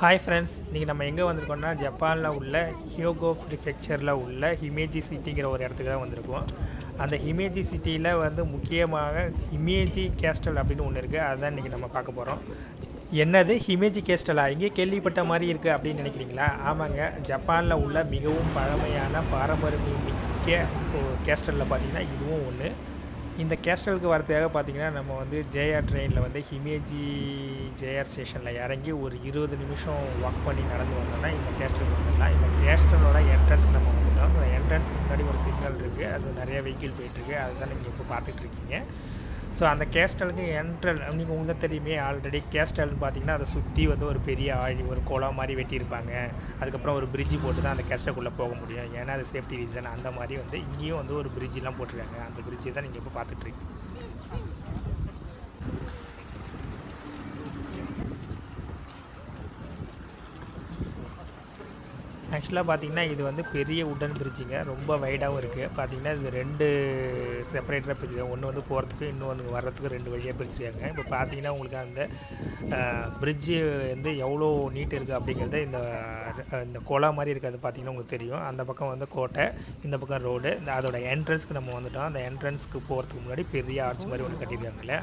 Hi friends இன்றைக்கி நம்ம எங்கே வந்திருக்கோம்னா ஜப்பானில் உள்ள ஹியோகோ ப்ரிஃபெக்சரில் உள்ள ஹிமேஜி சிட்டிங்கிற ஒரு இடத்துக்கு தான் வந்திருக்கோம். அந்த ஹிமேஜி சிட்டியில் வந்து முக்கியமாக ஹிமேஜி கேஸ்டல் அப்படின்னு ஒன்று இருக்குது அதுதான் இன்றைக்கி நம்ம பார்க்க போகிறோம் என்னது? ஹிமேஜி கேஸ்டலா இங்கே கேள்விப்பட்ட மாதிரி இருக்குது அப்படின்னு நினைக்கிறீங்களா? ஆமாங்க. ஜப்பானில் உள்ள மிகவும் பழமையான பாரம்பரிய மிக்க கேஸ்டலில் பார்த்தீங்கன்னா இதுவும் ஒன்று இந்த கேஸ்டலுக்கு வரதுக்காக பார்த்தீங்கன்னா நம்ம வந்து ஜேஆர் ட்ரெயினில் வந்து ஹிமேஜி ஜேஆர் ஸ்டேஷனில் இறங்கி ஒரு இருபது நிமிஷம் வாக் பண்ணி நடந்து வந்தோம்னா இந்த கேஸ்டல் வந்துடலாம். இந்த கேஸ்டலோட என்ட்ரன்ஸ்க்கு நம்ம வந்துட்டோம். அந்த என்ட்ரன்ஸ்க்கு முன்னாடி ஒரு சிக்னல் இருக்குது அது நிறைய வெஹிக்கிள் போயிட்டுருக்கு. அதுதான் நீங்கள் இப்போ பார்த்துட்ருக்கீங்க ஸோ அந்த கேஸ்டலுக்கு என்ட்ரல் நீங்கள் உங்களுக்கு தெரியுமே ஆல்ரெடி கேஸ்டல்னு பார்த்தீங்கன்னா அதை சுற்றி வந்து ஒரு பெரிய ஆழி ஒரு குளம் மாதிரி வெட்டியிருப்பாங்க. அதுக்கப்புறம் ஒரு பிரிட்ஜ் போட்டு தான் அந்த கேஸ்டலுக்குள்ளே போக முடியும். ஏன்னா அது சேஃப்டி ரீசன் அந்த மாதிரி வந்து இங்கேயும் வந்து ஒரு பிரிட்ஜெலாம் போட்டிருக்காங்க. அந்த பிரிட்ஜை தான் நீங்கள் இப்போ பார்த்துட்ருக்கீங்க ஆக்சுவலாக பார்த்தீங்கன்னா இது வந்து பெரிய உடன் பிரிட்ஜுங்க. ரொம்ப வைடாகவும் இருக்குது பார்த்தீங்கன்னா இது ரெண்டு செப்பரேட்டராக பிரிச்சுருக்காங்க. ஒன்று வந்து போகிறதுக்கு இன்னொன்று வர்றதுக்கு ரெண்டு வழியாக பிரிச்சிருக்காங்க. இப்போ பார்த்தீங்கன்னா உங்களுக்கு அந்த பிரிட்ஜு வந்து எவ்வளோ நீட் இருக்குது அப்படிங்கிறத இந்த இந்த குளம் மாதிரி இருக்கிறது பார்த்தீங்கன்னா உங்களுக்கு தெரியும். அந்த பக்கம் வந்து கோட்டை இந்த பக்கம் ரோடு. இந்த அதோட என்ட்ரன்ஸ்க்கு நம்ம வந்துட்டோம். அந்த என்ட்ரன்ஸ்க்கு போகிறதுக்கு முன்னாடி பெரிய ஆர்ச் மாதிரி ஒன்று கட்டியிருக்காங்கல்ல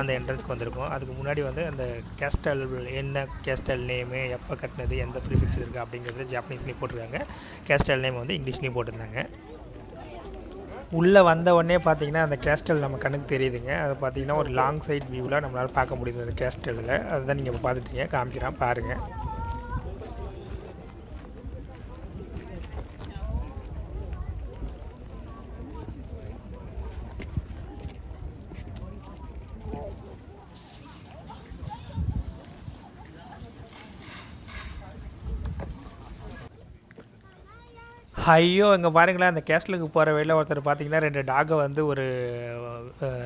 அந்த என்ட்ரன்ஸ்க்கு வந்திருக்கோம். அதுக்கு முன்னாடி வந்து அந்த கேஸ்டல் என்ன கேஸ்டல் நேமு எப்போ கட்டினது எந்த ப்ரிஃபிக்ஸ் இருக்குது அப்படிங்கிறது ஜாப்பனீஸ்லேயும் போட்டிருக்காங்க. கேஸ்டல் நேம் வந்து இங்கிலீஷ்லேயும் போட்டிருந்தாங்க. உள்ளே வந்த உடனே பார்த்தீங்கன்னா அந்த கேஸ்டல் நம்ம கண்ணுக்கு தெரியுதுங்க. அதை பார்த்தீங்கன்னா ஒரு லாங் சைட் வியூவில் நம்மளால் பார்க்க முடியுது அந்த கேஸ்டலில் அதுதான் நீங்கள் இப்போ பார்த்துட்டீங்க காமிக்கிறான். பாருங்கள் ஐயோ இங்கே பாருங்களேன். அந்த கேஸ்டலுக்கு போகிற வழியில் ஒருத்தர் பார்த்தீங்கன்னா ரெண்டு டாகை வந்து ஒரு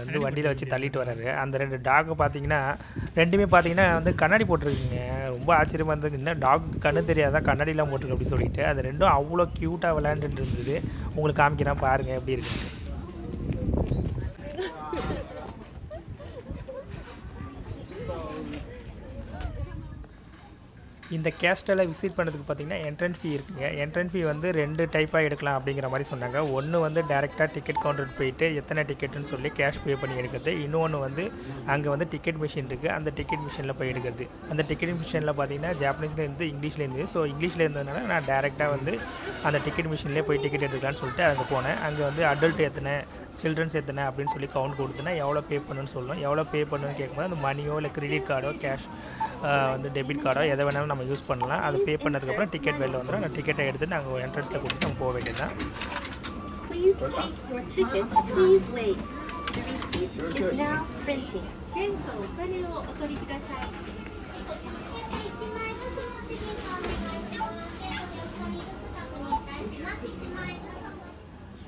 வந்து வண்டியில் வச்சு தள்ளிட்டு வராரு அந்த ரெண்டு டாகை பார்த்தீங்கன்னா ரெண்டுமே பார்த்தீங்கன்னா வந்து கண்ணாடி போட்டிருக்கீங்க. ரொம்ப ஆச்சரியமாக இருந்தது. என்ன டாக் கண்ணு தெரியாதா? கண்ணாடிலாம் போட்டிருக்கு அப்படி சொல்லிட்டு. அது ரெண்டும் அவ்வளோ க்யூட்டாக விளையாண்டுட்டு இருந்தது. உங்களுக்கு காமிக்கிறேன் பாருங்கள் எப்படி இருக்குன்ட்டு இந்த கேஸ்டலை விசிட் பண்ணதுக்கு பார்த்தீங்கன்னா என்ட்ரன்ஸ் ஃபீ இருக்குங்க. என்ட்ரன்ஸ் ஃபீ வந்து ரெண்டு டைப்பாக எடுக்கலாம் அப்படிங்கிற மாதிரி சொன்னாங்க. ஒன்று வந்து டேரெக்டாக டிக்கெட் கவுண்டர் போயிட்டு எத்தனை டிக்கெட்டுன்னு சொல்லி கேஷ் பே பண்ணி எடுக்கிறது. இன்னொன்று வந்து அங்கே வந்து டிக்கெட் மிஷின் இருக்குது அந்த டிக்கெட் மிஷினில் போய் எடுக்கிறது. அந்த டிக்கெட் மிஷினில் பார்த்தீங்கன்னா ஜாப்பனீஸ்லேருந்து இங்கிலீஷ்லேருந்து ஸோ இங்கிலீஷில் இருந்ததுனால நான் டேரெக்டாக வந்து அந்த டிக்கெட் மிஷின்லேயே போய் டிக்கெட் எடுக்கலாம்னு சொல்லிட்டு அங்கே போனேன். அங்கே வந்து அடல்ட் எத்தனை சில்ட்ரன்ஸ் எத்தனை அப்படின்னு சொல்லி கவுண்ட் கொடுத்தனா எவ்வளோ பே பண்ணுன்னு சொல்லணும். எவ்வளோ பே பண்ணணும்னு கேட்கும்போது அந்த மணியோ இல்லை கிரெடிட் கார்டோ கேஷ் வந்து டெபிட் கார்டோ எதை வேணாலும் நம்ம யூஸ் பண்ணலாம் அது பே பண்ணதுக்கப்புறம் டிக்கெட் வெளில வந்துடும் அந்த டிக்கெட்டை எடுத்து நாங்கள் என்ட்ரன்ஸில் கொடுத்து நம்ம போக வேண்டியது Please take your ticket. Please wait. The receipt is now printing. 原価お金をお取りください。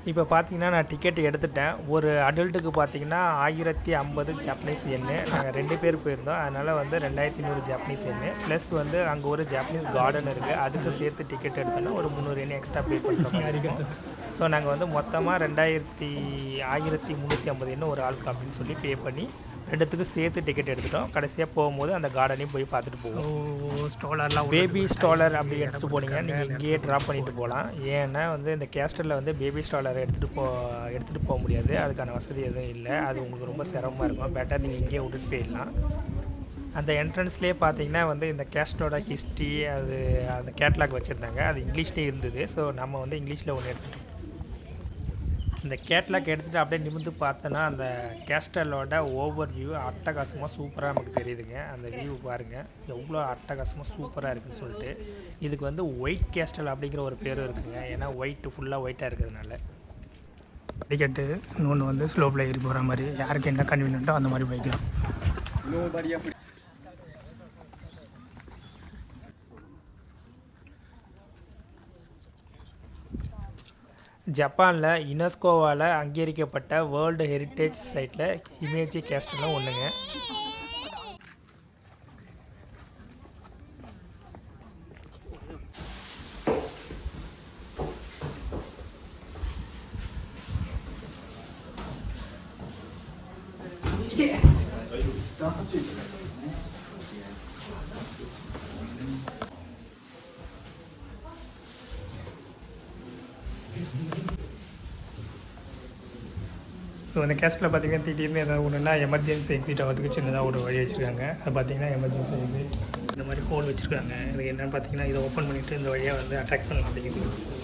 இப்போ பார்த்தீங்கன்னா நான் டிக்கெட் எடுத்துட்டேன். ஒரு அடல்ட்டுக்கு பார்த்தீங்கன்னா ஆயிரத்தி ஐம்பது ஜாப்பனீஸ் எண்ணு நாங்கள் ரெண்டு பேர் போயிருந்தோம். அதனால் வந்து ரெண்டாயிரத்தி நூறு ஜாப்பனீஸ் எண்ணு ப்ளஸ் வந்து அங்கே ஒரு ஜாப்பனீஸ் கார்டன் இருக்குது அதுக்கு சேர்த்து டிக்கெட் எடுத்தோன்னா ஒரு முந்நூறு எண்ணு எக்ஸ்ட்ரா பே பண்ணுற மாதிரி இருக்கும். ஸோ நாங்கள் வந்து மொத்தமாக ரெண்டாயிரத்தி ஆயிரத்தி முந்நூற்றி ஐம்பது எண்ணு ஒரு ஆளுக்கு அப்படின்னு சொல்லி பே பண்ணி ரெண்டுத்துக்கும் சேர்த்து டிக்கெட் எடுத்துட்டோம். கடைசியாக போகும்போது அந்த கார்டனையும் போய் பார்த்துட்டு போவோம். ஸ்டாலர்லாம் பேபி ஸ்டாலர் அப்படி எடுத்துகிட்டு போனீங்கன்னா நீங்கள் இங்கேயே ட்ராப் பண்ணிட்டு போகலாம். ஏன்னா வந்து இந்த கேஸ்டரில் வந்து பேபி ஸ்டாலர் எடுத்துகிட்டு போ எடுத்துகிட்டு போக முடியாது. அதுக்கான வசதி எதுவும் இல்லை. அது உங்களுக்கு ரொம்ப சிரமமாக இருக்கும். பெட்டர் நீங்கள் இங்கேயே விட்டுட்டு போயிடலாம். அந்த என்ட்ரன்ஸ்லேயே பார்த்தீங்கன்னா வந்து இந்த கேஸ்டோட ஹிஸ்ட்ரி அது அந்த கேட்லாக் வச்சுருந்தாங்க. அது இங்கிலீஷ்லேயே இருந்தது. ஸோ நம்ம வந்து இங்கிலீஷில் ஒன்று எடுத்துகிட்டு இந்த கேட்லாக் எடுத்துகிட்டு அப்படியே நிமிர்ந்து பார்த்தோன்னா அந்த கேஸ்டலோட ஓவர் வியூ அட்டகாசமாக சூப்பராக நமக்கு தெரியுதுங்க. அந்த வியூ பாருங்கள் எவ்வளோ அட்டகாசமாக சூப்பராக இருக்குன்னு சொல்லிட்டு. இதுக்கு வந்து ஒயிட் கேஸ்டல் அப்படிங்கிற ஒரு பேரும் இருக்குங்க. ஏன்னா ஒயிட் ஃபுல்லாக ஒயிட்டாக இருக்கிறதுனால. டிக்கெட்டு இன்னொன்று வந்து ஸ்லோப்பில் ஏறி போகிற மாதிரி யாருக்கு என்ன கன்வீனியன்ட்டோ அந்த மாதிரி போய்க்கலாம். ஜப்பானில் யுனெஸ்கோவால் அங்கீகரிக்கப்பட்ட வேர்ல்டு ஹெரிட்டேஜ் சைட்டில் ஹிமேஜி கேஸ்டலும் ஒன்றுங்க ஸோ இந்த கேஸ்ட்டில் பார்த்தீங்கன்னா திடீர்னு ஏதாவது ஒன்றுனா எமர்ஜென்சி எக்ஸிட் ஆகிறதுக்கு சின்னதாக ஒரு வழி வச்சுருக்காங்க. அது பார்த்தீங்கன்னா எமர்ஜென்சி எக்ஸிட் இந்த மாதிரி ஹோல் வச்சுருக்காங்க. இது என்னென்னு பார்த்தீங்கன்னா இதை ஓப்பன் பண்ணிவிட்டு இந்த வழியாக வந்து அட்டாக் பண்ணலாம் அப்படிங்கிறது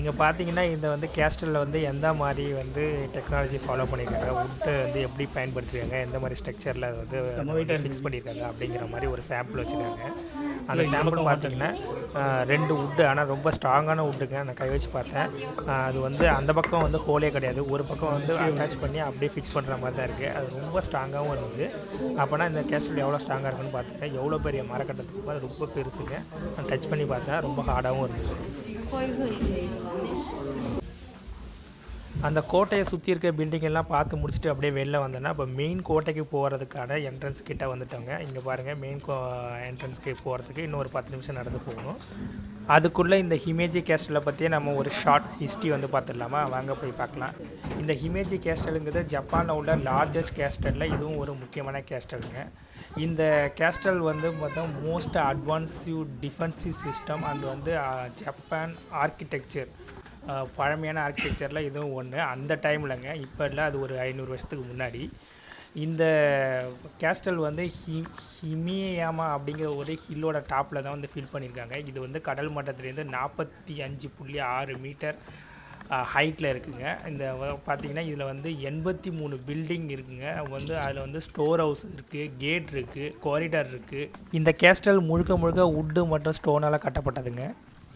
இங்கே பார்த்தீங்கன்னா இந்த வந்து கேஸ்டலில் வந்து எந்த மாதிரி வந்து டெக்னாலஜி ஃபாலோ பண்ணியிருக்காங்க வுட்டை வந்து எப்படி பயன்படுத்திருக்காங்க? எந்த மாதிரி ஸ்ட்ரக்சரில் வந்து weight-ஆ ஃபிக்ஸ் பண்ணியிருக்காங்க அப்படிங்கிற மாதிரி ஒரு சாம்பிள் வச்சுருக்காங்க. அந்த சாம்பிள் பார்த்தீங்கன்னா ரெண்டு வுட்டு ஆனால் ரொம்ப ஸ்ட்ராங்கான வுட்டுங்க நான் கை வச்சு பார்த்தேன். அது வந்து அந்த பக்கம் வந்து ஹோலே கிடையாது. ஒரு பக்கம் வந்து அட்டாச் பண்ணி அப்படியே ஃபிக்ஸ் பண்ணுற மாதிரி தான் இருக்குது அது ரொம்ப ஸ்ட்ராங்காகவும் இருந்தது. அப்போனா இந்த கேஸ்டல் எவ்வளோ ஸ்ட்ராங்காக இருக்குன்னு பார்த்துட்டேன் எவ்வளோ பெரிய மரக்கட்டத்துக்கு அது ரொம்ப பெருசுங்க. நான் டச் பண்ணி பார்த்தேன். ரொம்ப ஹார்டாகவும் இருந்தது. அந்த கோட்டையை சுற்றி இருக்க பில்டிங் எல்லாம் பார்த்து முடிச்சுட்டு அப்படியே வெளில வந்தோன்னா இப்போ மெயின் கோட்டைக்கு போகிறதுக்கான என்ட்ரன்ஸ் கிட்டே வந்துட்டோங்க. இங்கே பாருங்கள் மெயின் கோ என்ட்ரன்ஸ்க்கு போகிறதுக்கு இன்னும் ஒரு பத்து நிமிஷம் நடந்து போகணும். அதுக்குள்ளே இந்த ஹிமேஜி கேஸ்டலை பற்றியே நம்ம ஒரு ஷார்ட் ஹிஸ்ட்ரி வந்து பார்த்துடலாமா? வாங்க போய் பார்க்கலாம். இந்த ஹிமேஜி கேஸ்டலுங்கிறது ஜப்பானில் உள்ள லார்ஜஸ்ட் கேஸ்டலில் இதுவும் ஒரு முக்கியமான கேஸ்டலுங்க இந்த கேஸ்டல் வந்து பார்த்தா most advanced defensive system and வந்து ஜப்பான் ஆர்கிடெக்சர் பழமையான ஆர்கிடெக்சரில் இதுவும் ஒன்று அந்த டைம்லங்க இப்போ இல்லை அது ஒரு ஐநூறு வருஷத்துக்கு முன்னாடி. இந்த கேஸ்டல் வந்து ஹி ஹிமியாமா அப்படிங்கிற ஒரு ஹில்லோட டாப்பில் தான் வந்து ஃபில் பண்ணியிருக்காங்க இது வந்து கடல் மட்டத்துலேருந்து நாற்பத்தி அஞ்சு புள்ளி ஆறு மீட்டர் ஹைட்டில் இருக்குங்க. இந்த பார்த்திங்கன்னா இதில் வந்து எண்பத்தி மூணு பில்டிங் இருக்குங்க. வந்து அதில் வந்து ஸ்டோர் ஹவுஸ் இருக்குது கேட் இருக்குது காரிடார் இருக்குது இந்த கேஸ்டல் முழுக்க முழுக்க வுட்டு மற்றும் ஸ்டோனால் கட்டப்பட்டதுங்க.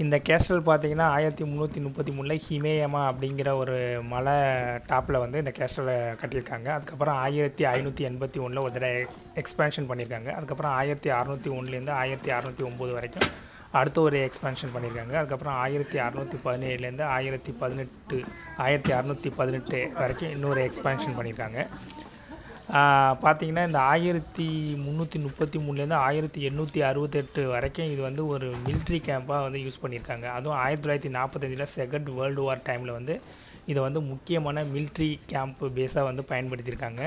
இந்த கேஸ்டல் பார்த்தீங்கன்னா ஆயிரத்தி முந்நூற்றி முப்பத்தி மூணில் ஹிமேயமா அப்படிங்கிற ஒரு மலை டாப்பில் வந்து இந்த கேஸ்டலை கட்டியிருக்காங்க. அதுக்கப்புறம் ஆயிரத்தி ஐநூற்றி எண்பத்தி ஒன்றில் ஒரு தடவை எக்ஸ் எக்ஸ்பேன்ஷன் பண்ணியிருக்காங்க. அதுக்கப்புறம் ஆயிரத்தி அறநூற்றி ஒன்றுலேருந்து ஆயிரத்தி அறநூற்றி ஒம்பது வரைக்கும் அடுத்த ஒரு எக்ஸ்பேன்ஷன் பண்ணியிருக்காங்க. அதுக்கப்புறம் ஆயிரத்தி அறநூற்றி பதினேழுலேருந்து ஆயிரத்தி பதினெட்டு ஆயிரத்தி அறநூற்றி பதினெட்டு வரைக்கும் இன்னொரு எக்ஸ்பேன்ஷன் பண்ணியிருக்காங்க. பார்த்தீங்கன்னா இந்த ஆயிரத்தி முந்நூற்றி முப்பத்தி மூணுலேருந்து ஆயிரத்தி எண்ணூற்றி அறுபத்தெட்டு வரைக்கும் இது வந்து ஒரு மிலிட்ரி கேம்ப்பாக வந்து யூஸ் பண்ணியிருக்காங்க. அதுவும் ஆயிரத்தி தொள்ளாயிரத்தி நாற்பத்தஞ்சில் செகண்ட் வேர்ல்டு வார் டைமில் வந்து இதை வந்து முக்கியமான மிலிட்ரி கேம்ப்பு பேஸாக வந்து பயன்படுத்தியிருக்காங்க.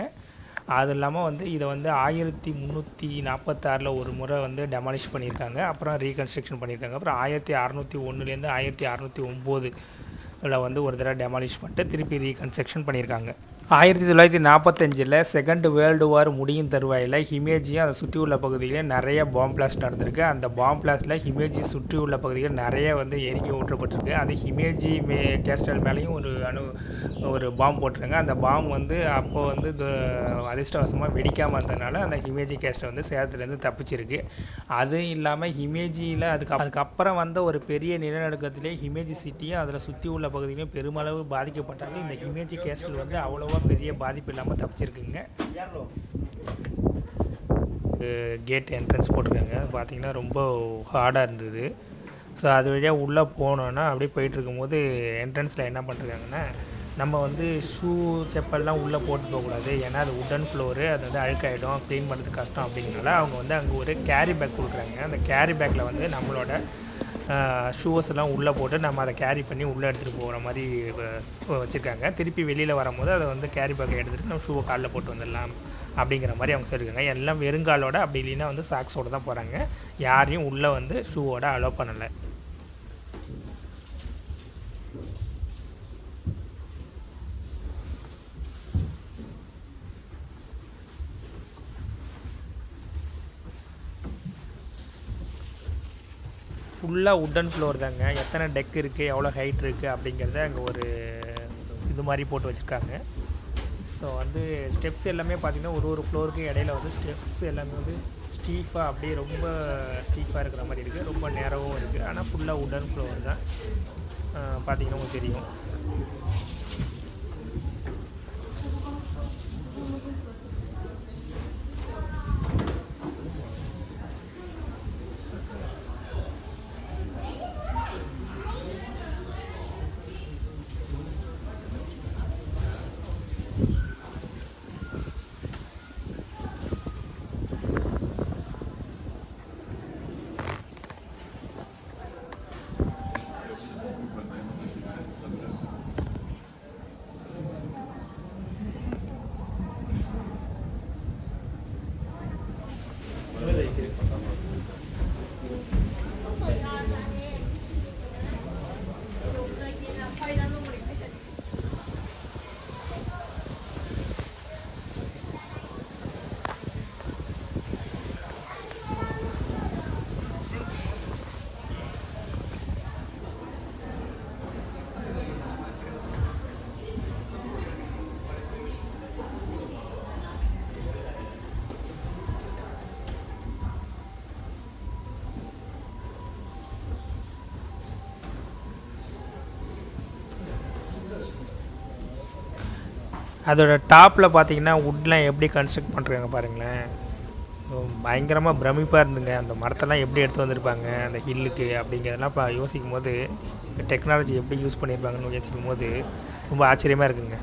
அது இல்லாமல் வந்து இதை வந்து ஆயிரத்தி முந்நூற்றி நாற்பத்தாறில் ஒரு முறை வந்து டெமாலிஷ் பண்ணியிருக்காங்க. அப்புறம் ரீகன்ஸ்ட்ரக்ஷன் பண்ணியிருக்காங்க. அப்புறம் ஆயிரத்தி அறநூற்றி ஒன்றுலேருந்து ஆயிரத்தி அறநூற்றி ஒம்பது வந்து ஒரு தடவை டெமாலிஷ் பண்ணிட்டு திருப்பி ரீகன்ஸ்ட்ரக்ஷன் பண்ணியிருக்காங்க. ஆயிரத்தி தொள்ளாயிரத்தி நாற்பத்தஞ்சில் செகண்ட் வேர்ல்டு வார் முடியும் தருவாயில் ஹிமேஜியும் அதை சுற்றி உள்ள பகுதியில் நிறைய பாம் பிளாஸ்ட் நடந்திருக்கு. அந்த பாம் பிளாஸ்ட்டில் ஹிமேஜி சுற்றி உள்ள பகுதியில் நிறைய வந்து எரிக்கை ஊற்றப்பட்டிருக்கு. அது ஹிமேஜி மே கேஸ்டல் மேலேயும் ஒரு அணு ஒரு பாம் போட்டிருக்காங்க. அந்த பாம் வந்து அப்போ வந்து அதிர்ஷ்டவசமாக வெடிக்காமல் இருந்ததுனால அந்த ஹிமேஜி கேஸ்டல் வந்து சேதத்துலேருந்து தப்பிச்சிருக்கு. அது இல்லாமல் ஹிமேஜியில் அதுக்கு அதுக்கப்புறம் வந்த ஒரு பெரிய நிலநடுக்கத்திலே ஹிமேஜி சிட்டியும் அதில் சுற்றி உள்ள பகுதியிலையும் பெருமளவு பாதிக்கப்பட்டாலும் இந்த ஹிமேஜி கேஸ்டல் வந்து அவ்வளோவா பெரிய பாதிப்பு இல்லாமல் தப்பிச்சிருக்குங்க. கேட் என்ட்ரன்ஸ் போட்டிருக்காங்க. பார்த்தீங்கன்னா ரொம்ப ஹார்டாக இருந்தது. ஸோ அது வழியாக உள்ளே போனோன்னா அப்படியே போயிட்டுருக்கும்போது என்ட்ரன்ஸில் என்ன பண்ணுறாங்கன்னா நம்ம வந்து ஷூ செப்பல்லாம் உள்ளே போட்டு போகக்கூடாது. ஏன்னா அது உடன் ஃப்ளோரு அது வந்து அழுக்காயிடும் க்ளீன் பண்ணுறது கஷ்டம் அப்படிங்கிறனால அவங்க வந்து அங்கே ஒரு கேரி பேக் கொடுக்குறாங்க. அந்த கேரி பேக்கில் வந்து நம்மளோட ஷூஸ் எல்லாம் உள்ளே போட்டு நம்ம அதை கேரி பண்ணி உள்ளே எடுத்துகிட்டு போகிற மாதிரி வச்சுருக்காங்க. திருப்பி வெளியில் வரும்போது அதை வந்து கேரி பேக்கை எடுத்துகிட்டு நம்ம ஷூவை காலில் போட்டு வந்துடலாம் அப்படிங்கிற மாதிரி அவங்க சொல்லியிருக்காங்க எல்லாம் வெறுங்காலோட அப்படி இல்லைன்னா வந்து சாக்ஸோட தான் போகிறாங்க யாரையும் உள்ளே வந்து ஷூவோட அலோவ் பண்ணலை. ஃபுல்லாக உட்டன் ஃப்ளோர் தாங்க. எத்தனை டெக் இருக்குது எவ்வளோ ஹைட் இருக்குது அப்படிங்கிறத அங்கே ஒரு இது மாதிரி போட்டு வச்சுருக்காங்க. ஸோ வந்து ஸ்டெப்ஸ் எல்லாமே பார்த்திங்கன்னா ஒரு ஒரு ஃப்ளோருக்கு இடையில வந்து ஸ்டெப்ஸ் எல்லாமே வந்து ஸ்டீஃபாக அப்படியே ரொம்ப ஸ்டீஃபாக இருக்கிற மாதிரி இருக்குது ரொம்ப நேரமும் இருக்குது ஆனால் ஃபுல்லாக உடன் ஃப்ளோர் தான். பார்த்திங்கன்னா உங்களுக்கு தெரியும். அதோட டாப்பில் பார்த்தீங்கன்னா வுட்லாம் எப்படி கன்ஸ்ட்ரக்ட் பண்ணுறாங்க பாருங்களேன். பயங்கரமாக பிரமிப்பாக இருந்துங்க. அந்த மரத்தெல்லாம் எப்படி எடுத்து வந்திருப்பாங்க அந்த ஹில்லுக்கு அப்படிங்கிறதெல்லாம் இப்போ யோசிக்கும் போது டெக்னாலஜி எப்படி யூஸ் பண்ணியிருப்பாங்கன்னு யோசிக்கும் போது ரொம்ப ஆச்சரியமாக இருக்குங்க.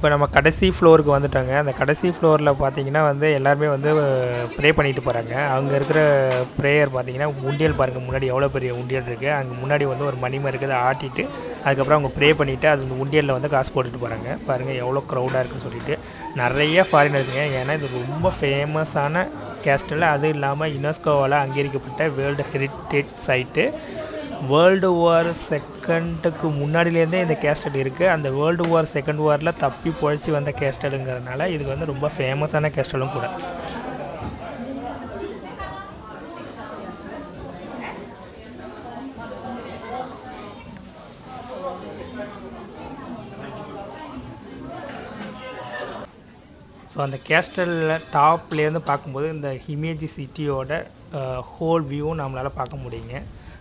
இப்போ நம்ம கடைசி ஃப்ளோருக்கு வந்துட்டோங்க. அந்த கடைசி ஃப்ளோரில் பார்த்தீங்கன்னா வந்து எல்லாருமே வந்து ப்ரே பண்ணிட்டு போகிறாங்க அங்கே இருக்கிற ப்ரேயர் பார்த்தீங்கன்னா உண்டியல் பாருங்கள் முன்னாடி எவ்வளோ பெரிய உண்டியல் இருக்குது அங்கே முன்னாடி வந்து ஒரு மணிமர் இருக்குது ஆட்டிட்டு அதுக்கப்புறம் அவங்க ப்ரே பண்ணிவிட்டு அது அந்த உண்டியலில் வந்து காசு போட்டுட்டு போகிறாங்க பாருங்கள் எவ்வளோ க்ரௌடாக இருக்குன்னு சொல்லிட்டு. நிறைய ஃபாரினர்ஸுங்க ஏன்னா இது ரொம்ப ஃபேமஸான கேஸ்டில் அதுவும் இல்லாமல் யுனெஸ்கோவால் அங்கீகரிக்கப்பட்ட world heritage site world war செகண்டுக்கு முன்னாடிலேருந்தே இந்த கேஸ்டட் இருக்குது அந்த வேர்ல்டு வார் செகண்ட் வாரில் தப்பி பொழைச்சி வந்த கேஸ்டலுங்கிறதுனால இது வந்து ரொம்ப ஃபேமஸான கேஸ்டலும் கூட. ஸோ அந்த கேஸ்டலில் டாப்லேருந்து பார்க்கும்போது இந்த ஹிமேஜி சிட்டியோட ஹோல் வியூவும் நம்மளால் பார்க்க முடியுங்க.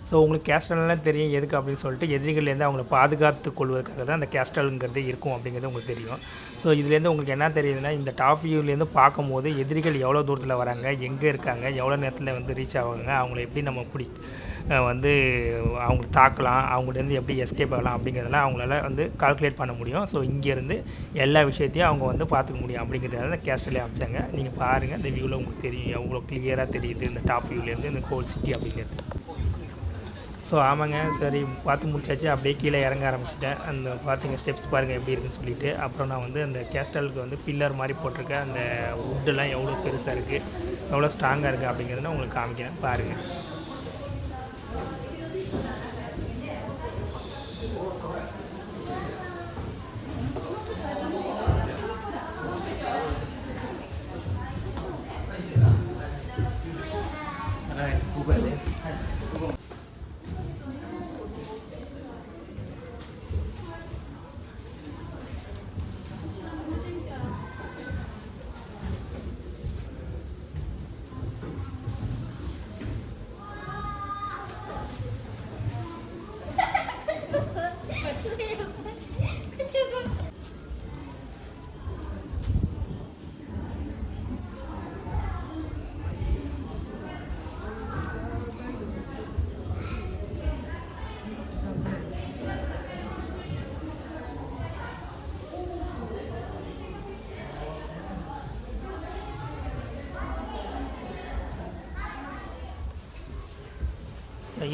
ஸோ உங்களுக்கு கேஸ்டல்லாம் தெரியும் எதுக்கு அப்படின்னு சொல்லிட்டு எதிரிகள்லேருந்து அவங்கள பாதுகாத்து கொள்வதற்காக தான் அந்த கேஸ்டலுங்கிறது இருக்கும் அப்படிங்கிறது உங்களுக்கு தெரியும். ஸோ இதுலேருந்து உங்களுக்கு என்ன தெரியுதுன்னா இந்த டாப் வியூலேருந்து பார்க்கும்போது எதிரிகள் எவ்வளோ தூரத்தில் வராங்க எங்கே இருக்காங்க எவ்வளோ நேரத்தில் வந்து ரீச் ஆவாங்க அவங்கள எப்படி நம்ம பிடி வந்து அவங்கள தாக்கலாம் அவங்கள்டேருந்து எப்படி எஸ்கேப் ஆகலாம் அப்படிங்கிறதெல்லாம் அவங்களால வந்து கால்குலேட் பண்ண முடியும். ஸோ இங்கேருந்து எல்லா விஷயத்தையும் அவங்க வந்து பார்த்துக்க முடியும் அப்படிங்கிறதால கேஸ்டலே அமைச்சாங்க. நீங்கள் பாருங்கள் இந்த வியூவில் உங்களுக்கு தெரியும் எவ்வளோ கிளியராக தெரியுது இந்த டாப் வியூலேருந்து இந்த ஹோல் சிட்டி அப்படிங்கிறது. ஸோ ஆமாங்க சரி பார்த்து முடிச்சாச்சு. அப்படியே கீழே இறங்க ஆரம்பிச்சிட்டேன். அந்த பார்த்துங்க ஸ்டெப்ஸ் பாருங்கள் எப்படி இருக்குன்னு சொல்லிட்டு. அப்புறம் நான் வந்து அந்த கேஸ்டலுக்கு வந்து பில்லர் மாதிரி போட்டிருக்கேன். அந்த வுட்டெல்லாம் எவ்வளோ பெருசாக இருக்குது எவ்வளோ ஸ்ட்ராங்காக இருக்குது அப்படிங்கிறத நான் உங்களுக்கு காமிக்கிறேன். பாருங்கள்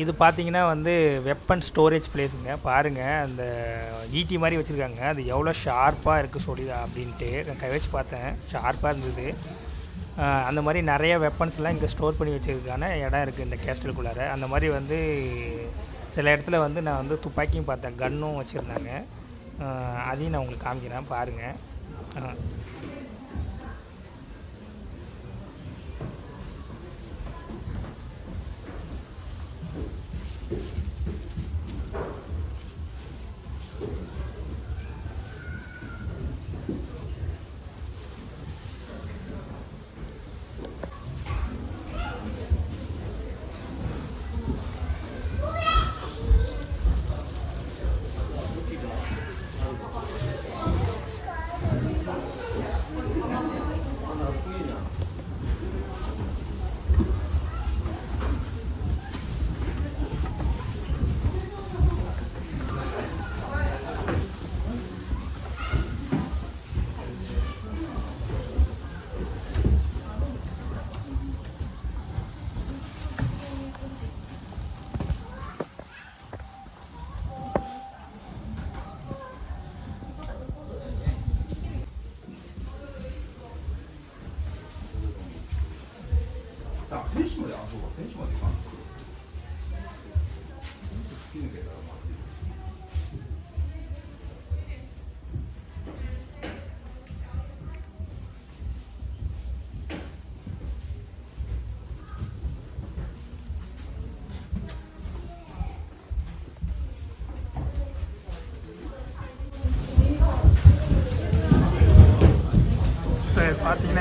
இது பார்த்தீங்கன்னா வந்து வெப்பன் ஸ்டோரேஜ் பிளேஸுங்க பாருங்கள் அந்த ஈட்டி மாதிரி வச்சுருக்காங்க. அது எவ்வளோ ஷார்ப்பாக இருக்குது சொல்லி அப்படின்ட்டு நான் கை வச்சு பார்த்தேன். ஷார்ப்பாக இருந்தது. அந்த மாதிரி நிறைய வெப்பன்ஸ்லாம் இங்கே ஸ்டோர் பண்ணி வச்சுருக்கான இடம் இருக்குது இந்த கேஸ்டலுக்குள்ளார அந்த மாதிரி வந்து சில இடத்துல வந்து நான் வந்து துப்பாக்கியும் பார்த்தேன். கன்னும் வச்சுருந்தாங்க. அதையும் நான் உங்களுக்கு காமிக்கிறேன். பாருங்கள்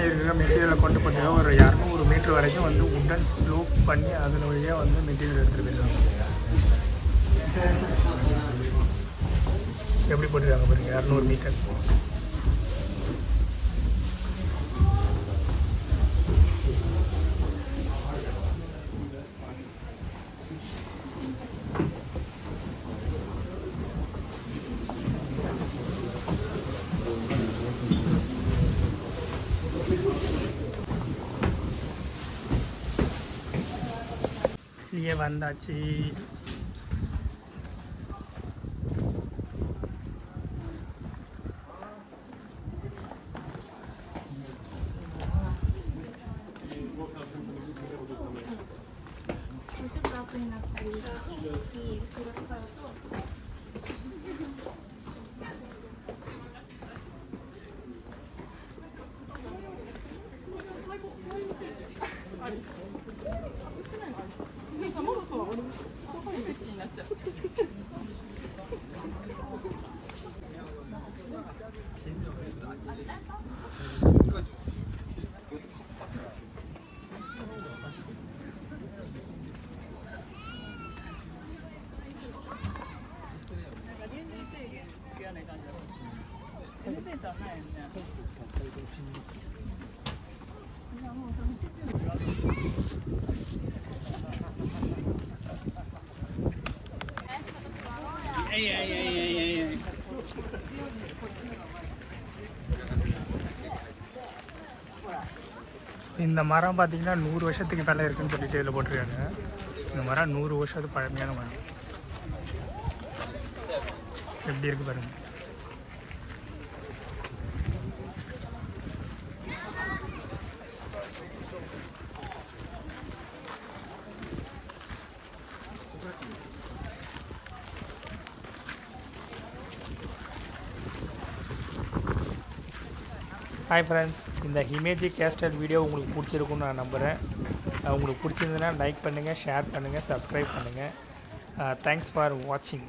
இருக்கிற மெட்டீரியலை கொண்டு போட்டு ஒரு இரநூறு மீட்டர் வரைக்கும் வந்து உடன் ஸ்லோப் பண்ணி அதில் வழியாக வந்து மெட்டீரியல் எடுத்துகிட்டு போயிருக்காங்க எப்படி போட்டுருக்காங்க பாருங்கள் இரநூறு மீட்டர் வந்தாச்சு. இந்த மரம் பார்த்தீங்கன்னா நூறு வருஷத்துக்கு மேலே இருக்குன்னு சொல்லிட்டு இதில் போட்டிருக்காங்க. இந்த மரம் நூறு வருஷத்துக்கு பழமையான மரம். எப்படி இருக்கு பாருங்கள் ஹாய் ஃப்ரெண்ட்ஸ் இந்த இமேஜி கேஸ்டல் வீடியோ உங்களுக்கு பிடிச்சிருக்குன்னு நான் நம்புகிறேன் உங்களுக்கு பிடிச்சிருந்ததுன்னா லைக் பண்ணுங்கள் ஷேர் பண்ணுங்கள் சப்ஸ்கிரைப் பண்ணுங்கள் தேங்க்ஸ் ஃபார் வாட்சிங்